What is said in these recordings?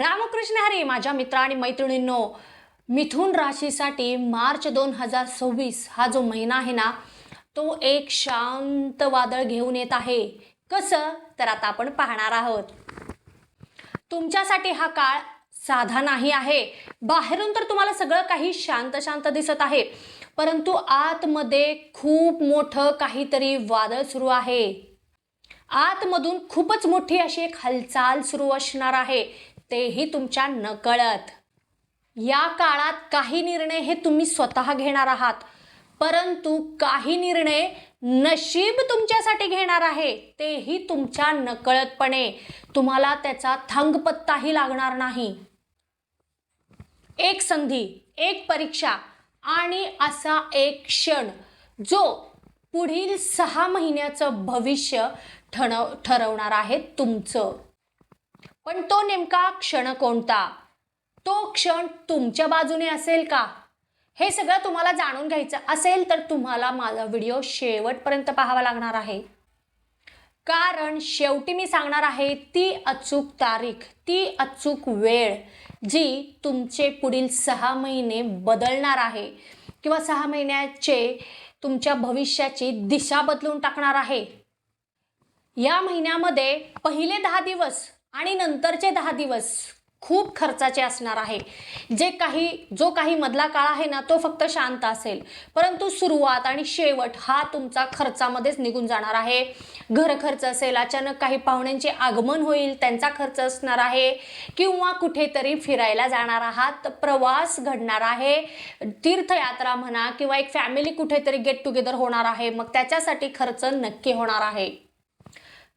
रामकृष्ण हरी माझ्या मित्र आणि मैत्रिणींनो मिथुन राशीसाठी मार्च दोन हजार सव्वीस हा जो महिना आहे ना तो एक शांत वादळ घेऊन येत आहे. कसं? तर आता आपण पाहणार आहोत. तुमच्यासाठी हा काळ साधा नाही आहे. बाहेरून तर तुम्हाला सगळं काही शांत शांत दिसत आहे. परंतु आतमध्ये खूप मोठं काहीतरी वादळ सुरू आहे. आतमधून खूपच मोठी अशी एक हालचाल सुरू असणार आहे. तेही तुमच्या नकळत. या काळात काही निर्णय हे तुम्ही स्वतः घेणार आहात. परंतु काही निर्णय नशीब तुमच्यासाठी घेणार आहे तेही तुमच्या नकळतपणे. तुम्हाला त्याचा थंगपत्ताही लागणार नाही. एक संधी एक परीक्षा आणि असा एक क्षण जो पुढील सहा महिन्याचं भविष्य ठणव ठरवणार आहे तुमचं. पण तो नेमका क्षण कोणता? तो क्षण तुमच्या बाजूने असेल का? हे सगळं तुम्हाला जाणून घ्यायचं असेल तर तुम्हाला माझा व्हिडिओ शेवटपर्यंत पाहावा लागणार आहे. कारण शेवटी मी सांगणार आहे ती अचूक तारीख ती अचूक वेळ जी तुमचे पुढील सहा महिने बदलणार आहे किंवा सहा महिन्याचे तुमच्या भविष्याची दिशा बदलून टाकणार आहे. या महिन्यामध्ये पहिले दहा दिवस आणि नंतरचे दहा दिवस खूप खर्चाचे असणार आहे. जे काही जो काही मधला काळ आहे ना तो फक्त शांत असेल. परंतु सुरुवात आणि शेवट हा तुमचा खर्चामध्येच निघून जाणार आहे. घर खर्च असेल अचानक काही पाहुण्यांचे आगमन होईल त्यांचा खर्च असणार आहे. किंवा कुठेतरी फिरायला जाणार आहात प्रवास घडणार आहे. तीर्थयात्रा म्हणा किंवा एक फॅमिली कुठेतरी गेट टुगेदर होणार आहे. मग त्याच्यासाठी खर्च नक्की होणार आहे.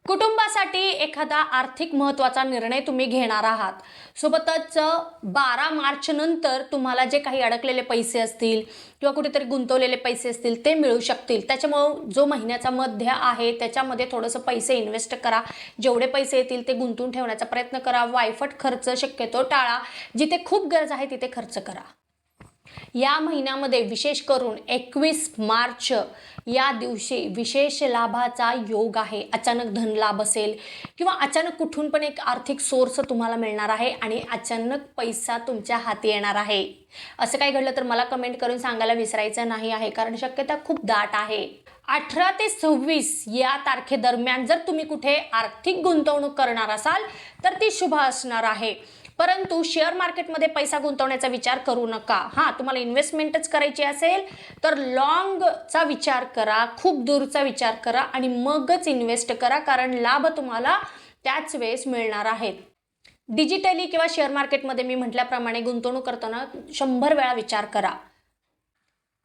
कुटुंबासाठी एखादा आर्थिक महत्त्वाचा निर्णय तुम्ही घेणार आहात. सोबतच बारा मार्च नंतर तुम्हाला जे काही अडकलेले पैसे असतील किंवा कुठेतरी गुंतवलेले पैसे असतील ते मिळू शकतील. त्याच्यामुळं जो महिन्याचा मध्य आहे त्याच्यामध्ये थोडंसं पैसे इन्व्हेस्ट करा. जेवढे पैसे येतील ते गुंतून ठेवण्याचा प्रयत्न करा. वायफट खर्च शक्यतो टाळा. जिथे खूप गरज आहे तिथे खर्च करा. या महिन्यामध्ये विशेष करून एकवीस मार्च या दिवशी विशेष लाभाचा योग आहे. अचानक धनलाभ असेल किंवा अचानक कुठून पण एक आर्थिक सोर्स तुम्हाला मिळणार आहे आणि अचानक पैसा तुमच्या हाती येणार आहे. असं काही घडलं तर मला कमेंट करून सांगायला विसरायचं नाही आहे कारण शक्यता खूप दाट आहे. अठरा ते सव्वीस या तारखेदरम्यान जर तुम्ही कुठे आर्थिक गुंतवणूक करणार असाल तर ती शुभ असणार आहे. परंतु शेअर मार्केटमध्ये पैसा गुंतवण्याचा विचार करू नका. हां तुम्हाला इन्व्हेस्टमेंटच करायची असेल तर लॉंगचा विचार करा खूप दूरचा विचार करा आणि मगच इन्व्हेस्ट करा कारण लाभ तुम्हाला त्याच वेळेस मिळणार आहेत. डिजिटली किंवा शेअर मार्केटमध्ये मी म्हटल्याप्रमाणे गुंतवणूक करताना शंभर वेळा विचार करा.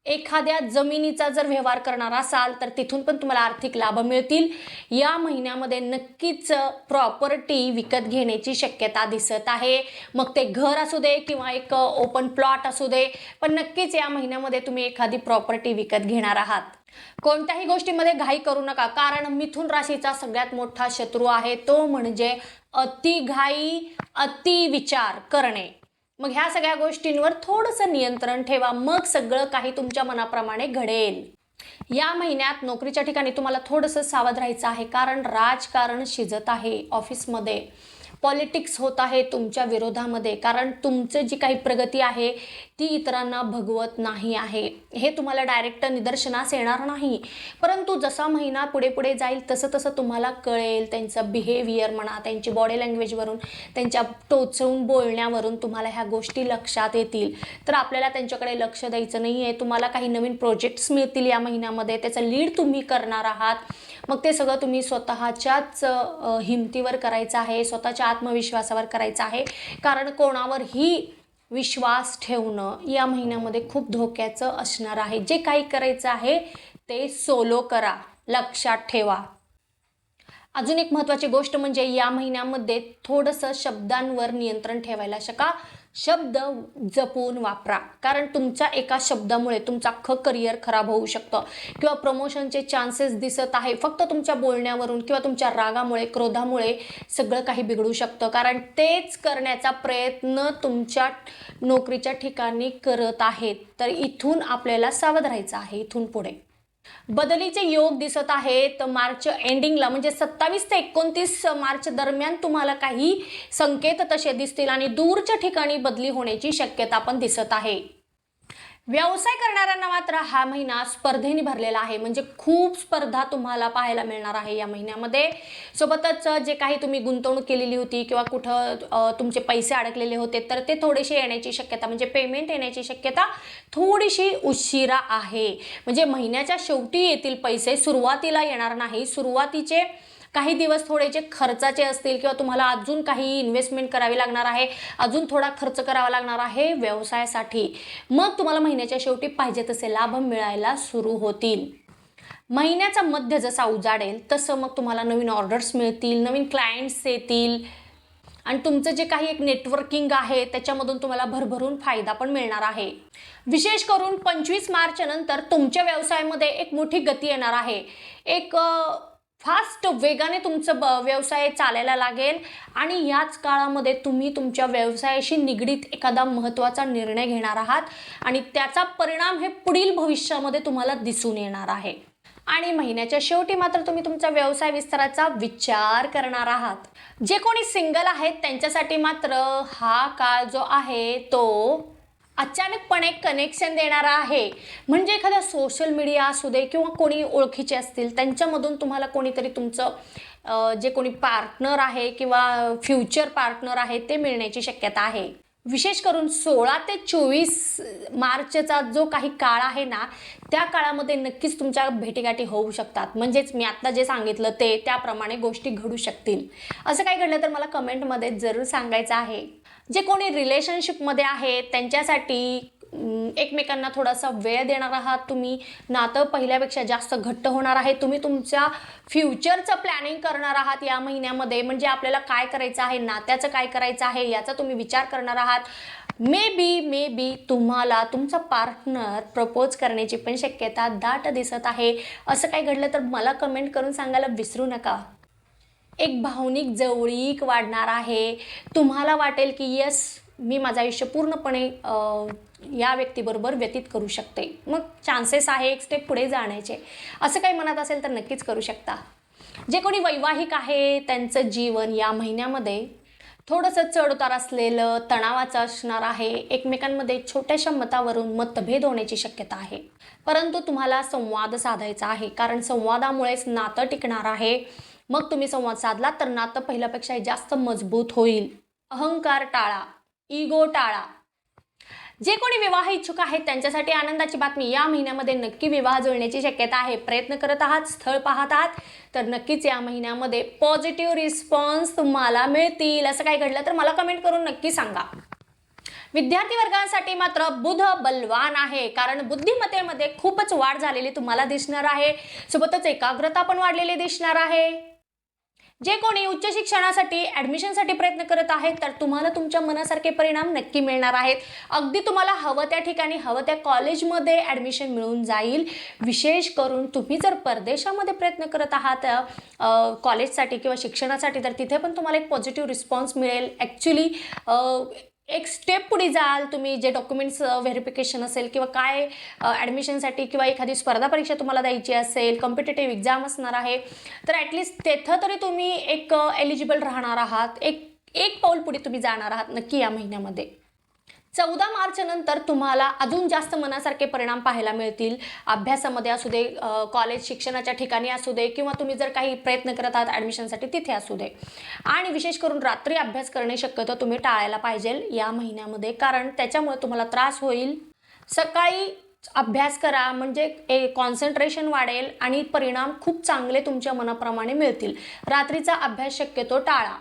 एखाद्या जमिनीचा जर व्यवहार करणार असाल तर तिथून पण तुम्हाला आर्थिक लाभ मिळतील. या महिन्यामध्ये नक्कीच प्रॉपर्टी विकत घेण्याची शक्यता दिसत आहे. मग ते घर असू दे किंवा एक ओपन प्लॉट असू दे पण नक्कीच या महिन्यामध्ये तुम्ही एखादी प्रॉपर्टी विकत घेणार आहात. कोणत्याही गोष्टीमध्ये घाई करू नका कारण मिथुन राशीचा सगळ्यात मोठा शत्रू आहे तो म्हणजे अति घाई अति विचार करणे. मग ह्या सगळ्या गोष्टींवर थोडंसं नियंत्रण ठेवा. मग सगळं काही तुमच्या मनाप्रमाणे घडेल. या महिन्यात नोकरीच्या ठिकाणी तुम्हाला थोडंसं सावध राहायचं आहे. कारण राजकारण शिजत आहे ऑफिसमध्ये. पॉलिटिक्स होत आहे तुमच्या विरोधामध्ये कारण तुमचं जी काही प्रगती आहे ती इतरांना भगवत नाही आहे. हे तुम्हाला डायरेक्ट निदर्शनास येणार नाही. परंतु जसा महिना पुढे पुढे जाईल तसं तसं तुम्हाला कळेल त्यांचं बिहेवियर म्हणा त्यांची बॉडी लँग्वेजवरून त्यांच्या टोचवून बोलण्यावरून तुम्हाला ह्या गोष्टी लक्षात येतील. तर आपल्याला त्यांच्याकडे लक्ष द्यायचं नाही आहे तुम्हाला काही नवीन प्रोजेक्ट्स मिळतील या महिन्यामध्ये. त्याचं लीड तुम्ही करणार आहात. मग ते सगळं तुम्ही स्वतःच्याच हिमतीवर करायचं आहे स्वतःच्या आत्मविश्वासावर करायचं आहे. कारण कोणावरही विश्वास ठेवणं या महिन्यामध्ये खूप धोक्याचं असणार आहे. जे काही करायचं आहे ते सोलो करा लक्षात ठेवा. अजून एक महत्त्वाची गोष्ट म्हणजे या महिन्यामध्ये थोडंसं शब्दांवर नियंत्रण ठेवायला शका. शब्द जपून वापरा. कारण तुमच्या एका शब्दामुळे तुमचं अख्खं करिअर खराब होऊ शकतं. किंवा प्रमोशनचे चान्सेस दिसत आहे. फक्त तुमच्या बोलण्यावरून किंवा तुमच्या रागामुळे क्रोधामुळे सगळं काही बिघडू शकतं. कारण तेच करण्याचा प्रयत्न तुमच्या नोकरीच्या ठिकाणी करत आहेत. तर इथून आपल्याला सावध राहायचं आहे. इथून पुढे. बदलीचे योग दिसत आहेत. मार्च एंडिंगला म्हणजे सत्तावीस ते एकोणतीस मार्च दरम्यान तुम्हाला काही संकेत तसे दिसतील आणि दूरच्या ठिकाणी बदली होण्याची शक्यता पण दिसत आहे. व्यवसाय करणाऱ्यांना मात्र हा महिना स्पर्धेने भरलेला आहे. म्हणजे खूप स्पर्धा तुम्हाला पाहायला मिळणार आहे या महिन्यामध्ये. सोबतच जे काही तुम्ही गुंतवणूक केलेली होती किंवा कुठं तुमचे पैसे अडकलेले होते तर ते थोडेसे येण्याची शक्यता म्हणजे पेमेंट येण्याची शक्यता थोडीशी उशिरा आहे. म्हणजे महिन्याच्या शेवटी येतील पैसे सुरुवातीला येणार नाही. सुरुवातीचे काही दिवस थोडे जे खर्चाचे असतील किंवा तुम्हाला अजून काही इन्व्हेस्टमेंट करावी लागणार आहे अजून थोडा खर्च करावा लागणार आहे व्यवसायासाठी. मग तुम्हाला महिन्याच्या शेवटी पाहिजे तसे लाभ मिळायला सुरू होतील. महिन्याचा मध्य जसा उजाडेल तसं मग तुम्हाला नवीन ऑर्डर्स मिळतील नवीन क्लायंट्स येतील. आणि तुमचं जे काही एक नेटवर्किंग आहे त्याच्यामधून तुम्हाला भरभरून फायदा पण मिळणार आहे. विशेष करून पंचवीस मार्च नंतर तुमच्या व्यवसायामध्ये एक मोठी गती येणार आहे. एक फास्ट वेगाने तुमचं ब व्यवसाय चालायला लागेल. आणि याच काळामध्ये तुम्ही तुमच्या व्यवसायाशी निगडीत एखादा महत्त्वाचा निर्णय घेणार आहात. आणि त्याचा परिणाम हे पुढील भविष्यामध्ये तुम्हाला दिसून येणार आहे. आणि महिन्याच्या शेवटी मात्र तुम्ही तुमचा व्यवसाय विस्ताराचा विचार करणार आहात. जे कोणी सिंगल आहेत त्यांच्यासाठी मात्र हा काळ जो आहे तो अचानकपणे कनेक्शन देणारा आहे. म्हणजे एखादा सोशल मीडिया असू दे किंवा कोणी ओळखीचे असतील त्यांच्यामधून तुम्हाला कोणीतरी तुमचं जे कोणी पार्टनर आहे किंवा फ्युचर पार्टनर आहे ते मिळण्याची शक्यता आहे. विशेष करून सोळा ते चोवीस मार्चचा जो काही काळ आहे ना त्या काळामध्ये नक्कीच तुमच्या भेटीगाठी होऊ शकतात. म्हणजेच मी आत्ता जे सांगितलं ते त्याप्रमाणे गोष्टी घडू शकतील. असं काय घडलं तर मला कमेंटमध्ये जरूर सांगायचं आहे. जे कोणी रिलेशनशिपमध्ये आहेत त्यांच्यासाठी एकमेकांना थोडासा वेळ देणार आहात तुम्ही नातं पहिल्यापेक्षा जास्त घट्ट होणार आहे तुम्ही तुमच्या फ्युचरचं प्लॅनिंग करणार आहात या महिन्यामध्ये म्हणजे आपल्याला काय करायचं आहे नात्याचं काय करायचं आहे याचा तुम्ही विचार करणार आहात. मे बी मे बी तुम्हाला तुमचा पार्टनर प्रपोज करण्याची पण शक्यता दाट दिसत आहे. असं काय घडलं तर मला कमेंट करून सांगायला विसरू नका. एक भावनिक जवळीक वाढणार आहे. तुम्हाला वाटेल की यस मी माझं आयुष्य पूर्णपणे या व्यक्तीबरोबर व्यतीत करू शकते. मग चान्सेस आहे एक स्टेप पुढे जाण्याचे. असं काही मनात असेल तर नक्कीच करू शकता. जे कोणी वैवाहिक आहे त्यांचं जीवन या महिन्यामध्ये थोडंसं चढउतार असलेलं तणावाचं असणार आहे. एकमेकांमध्ये छोट्याशा मतावरून मतभेद होण्याची शक्यता आहे. परंतु तुम्हाला संवाद साधायचा आहे. कारण संवादामुळेच नातं टिकणार आहे. मग तुम्ही संवाद साधला तर नातं पहिल्यापेक्षा जास्त मजबूत होईल. अहंकार टाळा इगो टाळा. जे कोणी विवाह इच्छुक आहेत त्यांच्यासाठी आनंदाची बातमी या महिन्यामध्ये नक्की विवाह जुळण्याची शक्यता आहे. प्रयत्न करत आहात स्थळ पाहत आहात तर नक्कीच या महिन्यामध्ये पॉझिटिव्ह रिस्पॉन्स तुम्हाला मिळतील. असं काय घडलं तर मला कमेंट करून नक्की सांगा. विद्यार्थी वर्गांसाठी मात्र बुध बलवान आहे कारण बुद्धिमत्तेमध्ये खूपच वाढ झालेली तुम्हाला दिसणार आहे. सोबतच एकाग्रता पण वाढलेली दिसणार आहे. जे कोणी उच्च शिक्षणासाठी ॲडमिशनसाठी प्रयत्न करत आहेत तर तुम्हाला तुमच्या मनासारखे परिणाम नक्की मिळणार आहेत. अगदी तुम्हाला हवं त्या ठिकाणी हवं त्या कॉलेजमध्ये ॲडमिशन मिळून जाईल. विशेष करून तुम्ही जर परदेशामध्ये प्रयत्न करत आहात कॉलेजसाठी किंवा शिक्षणासाठी तर तिथे पण तुम्हाला एक पॉझिटिव्ह रिस्पॉन्स मिळेल. ॲक्च्युली एक स्टेप पुढे जाल. तुम्ही जे डॉक्युमेंट्स व्हेरिफिकेशन असेल किंवा काय ॲडमिशनसाठी किंवा एखादी स्पर्धा परीक्षा तुम्हाला द्यायची असेल कॉम्पिटेटिव्ह एक्झाम असणार आहे तर ॲटलिस्ट तेथं तरी तुम्ही एक एलिजिबल राहणार आहात. एक एक पाऊल पुढे तुम्ही जाणार आहात नक्की या महिन्यामध्ये. चौदा मार्च नंतर तुम्हाला अजून जास्त मनासारखे परिणाम पाहायला मिळतील. अभ्यासामध्ये असू दे कॉलेज शिक्षणाच्या ठिकाणी असू दे किंवा तुम्ही जर काही प्रयत्न करत आहात ॲडमिशनसाठी तिथे असू दे. आणि विशेष करून रात्री अभ्यास करणे शक्यतो तुम्ही टाळायला पाहिजे या महिन्यामध्ये कारण त्याच्यामुळे तुम्हाला त्रास होईल. सकाळी अभ्यास करा म्हणजे ए कॉन्सन्ट्रेशन वाढेल आणि परिणाम खूप चांगले तुमच्या मनाप्रमाणे मिळतील. रात्रीचा अभ्यास शक्यतो टाळा.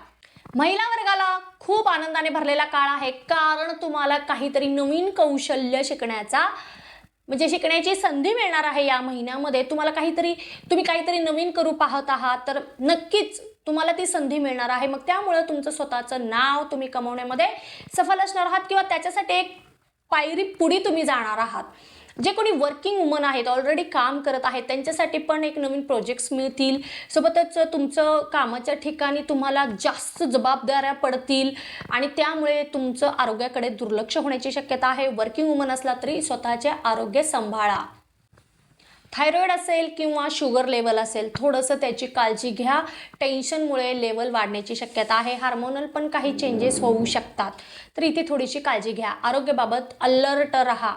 महिला वर्गाला खूप आनंदाने भरलेला काळ आहे. कारण तुम्हाला काहीतरी नवीन कौशल्य शिकण्याचा म्हणजे शिकण्याची संधी मिळणार आहे या महिन्यामध्ये. तुम्हाला काहीतरी तुम्ही काहीतरी नवीन करू पाहत आहात तर नक्कीच तुम्हाला ती संधी मिळणार आहे. मग त्यामुळं तुमचं स्वतःचं नाव तुम्ही कमवण्यामध्ये सफल असणार आहात किंवा त्याच्यासाठी एक पायरी पुढे तुम्ही जाणार आहात. जे कोणी वर्किंग वुमन आहेत ऑलरेडी काम करत आहेत त्यांच्यासाठी पण एक नवीन प्रोजेक्ट्स मिळतील. सोबतच तुमचं कामाच्या ठिकाणी तुम्हाला जास्त जबाबदाऱ्या पडतील आणि त्यामुळे तुमचं आरोग्याकडे दुर्लक्ष होण्याची शक्यता आहे. वर्किंग वुमन असला तरी स्वतःचे आरोग्य सांभाळा. थायरॉईड असेल किंवा शुगर लेवल असेल थोडंसं त्याची काळजी घ्या. टेन्शनमुळे लेवल वाढण्याची शक्यता आहे. हार्मोनल पण काही चेंजेस होऊ शकतात. तर इथे थोडीशी काळजी घ्या. आरोग्याबाबत अलर्ट राहा.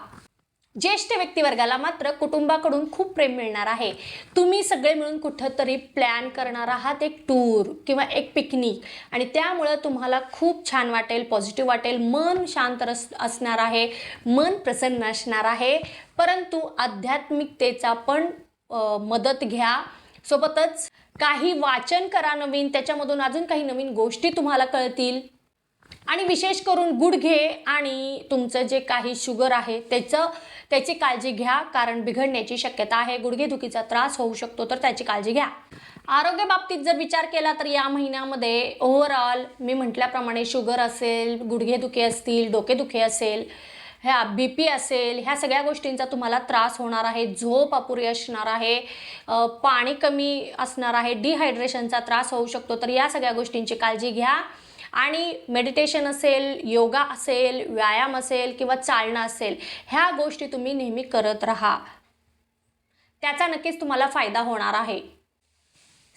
ज्येष्ठ व्यक्तिवर्गाला मात्र कुटुंबाकडून खूप प्रेम मिळणार आहे. तुम्ही सगळे मिळून कुठंतरी प्लॅन करणार आहात एक टूर किंवा एक पिकनिक आणि त्यामुळं तुम्हाला खूप छान वाटेल पॉझिटिव्ह वाटेल मन शांत रस असणार आहे मन प्रसन्न असणार आहे. परंतु आध्यात्मिकतेचा पण मदत घ्या. सोबतच काही वाचन करा नवीन त्याच्यामधून अजून काही नवीन गोष्टी तुम्हाला कळतील. आणि विशेष करून गुडघे आणि तुमचं जे काही शुगर आहे त्याचं त्याची काळजी घ्या कारण बिघडण्याची शक्यता आहे. गुडघेदुखीचा त्रास होऊ शकतो तर त्याची काळजी घ्या. आरोग्य बाबतीत जर विचार केला तर या महिन्यामध्ये ओव्हरऑल मी म्हटल्याप्रमाणे शुगर असेल गुडघेदुखी असतील डोकेदुखी असेल ह्या बी पी असेल ह्या सगळ्या गोष्टींचा तुम्हाला त्रास होणार आहे झोप अपुरी असणार आहे पाणी कमी असणार आहे डिहायड्रेशनचा त्रास होऊ शकतो. तर या सगळ्या गोष्टींची काळजी घ्या. आणि मेडिटेशन असेल योगा असेल व्यायाम असेल किंवा चालणं असेल ह्या गोष्टी तुम्ही नेहमी करत राहा. त्याचा नक्कीच तुम्हाला फायदा होणार आहे.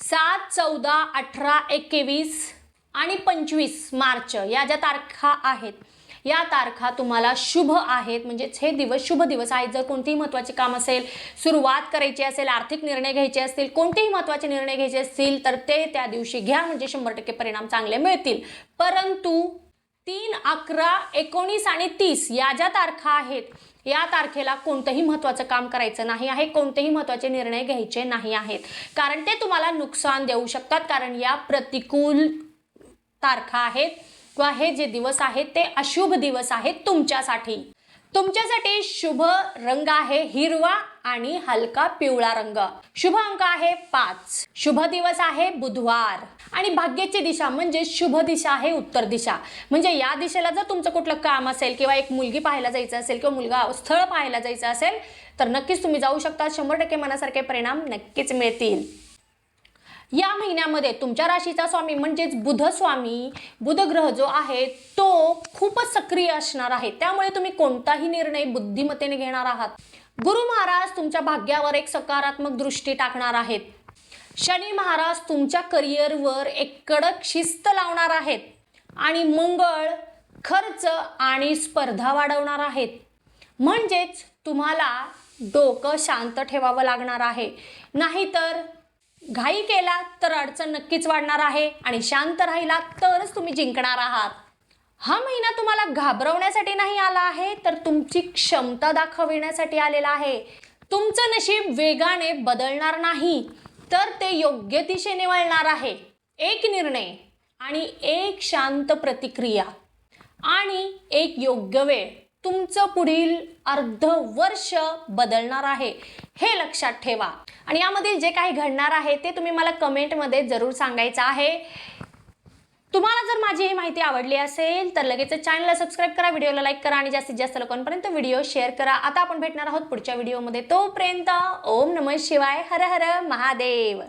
सात चौदा अठरा एकवीस आणि पंचवीस मार्च या ज्या तारखा आहेत या तारखा तुम्हाला शुभ आहेत. म्हणजेच हे दिवस शुभ दिवस आहेत. जर कोणतेही महत्त्वाचे काम असेल सुरुवात करायची असेल आर्थिक निर्णय घ्यायचे असतील कोणतेही महत्त्वाचे निर्णय घ्यायचे असतील तर ते त्या दिवशी घ्या. म्हणजे शंभर टक्के परिणाम चांगले मिळतील. परंतु तीन अकरा एकोणीस आणि तीस या ज्या तारखा आहेत या तारखेला कोणतंही महत्त्वाचं काम करायचं नाही आहे. कोणतेही महत्त्वाचे निर्णय घ्यायचे नाही आहेत. कारण ते तुम्हाला नुकसान देऊ शकतात. कारण या प्रतिकूल तारखा आहेत. किंवा हे जे दिवस आहेत ते अशुभ दिवस आहेत तुमच्यासाठी. तुमच्यासाठी शुभ रंग आहे हिरवा आणि हलका पिवळा रंग. शुभ अंक आहे पाच. शुभ दिवस आहे बुधवार. आणि भाग्याची दिशा म्हणजे शुभ दिशा आहे उत्तर दिशा. म्हणजे या दिशेला जर तुमचं कुठलं काम असेल किंवा एक मुलगी पाहायला जायचं असेल किंवा मुलगा स्थळ पाहायला जायचं असेल तर नक्कीच तुम्ही जाऊ शकता. शंभर टक्के मनासारखे परिणाम नक्कीच मिळतील. या महिन्यामध्ये तुमच्या राशीचा स्वामी म्हणजेच बुध स्वामी बुध ग्रह जो आहे तो खूपच सक्रिय असणार आहे. त्यामुळे तुम्ही कोणताही निर्णय बुद्धिमत्तेने घेणार आहात. गुरु महाराज तुमच्या भाग्यावर एक सकारात्मक दृष्टी टाकणार आहेत. शनी महाराज तुमच्या करिअरवर एक कडक शिस्त लावणार आहेत. आणि मंगळ खर्च आणि स्पर्धा वाढवणार आहेत. म्हणजेच तुम्हाला डोकं शांत ठेवावं लागणार आहे. नाहीतर घाई केला तर अडचण नक्कीच वाढणार आहे आणि शांत राहिला तरच तुम्ही जिंकणार आहात. हा महिना तुम्हाला घाबरवण्यासाठी नाही आला आहे तर तुमची क्षमता दाखविण्यासाठी आलेला आहे. तुमचं नशीब वेगाने बदलणार नाही तर ते योग्य दिशेने वळणार आहे. एक निर्णय आणि एक शांत प्रतिक्रिया आणि एक योग्य वेळ. तुमचं पुढील अर्ध वर्ष बदलणार आहे हे लक्षात ठेवा. आणि यामधील जे काही घडणार आहे ते तुम्ही मला कमेंटमध्ये जरूर सांगायचं आहे. तुम्हाला जर माझी ही माहिती आवडली असेल तर लगेच चॅनलला सबस्क्राईब करा व्हिडिओला लाईक करा आणि जास्तीत जास्त लोकांपर्यंत व्हिडिओ शेअर करा. आता आपण भेटणार आहोत पुढच्या व्हिडिओमध्ये तोपर्यंत ओम नमः शिवाय हर हर महादेव.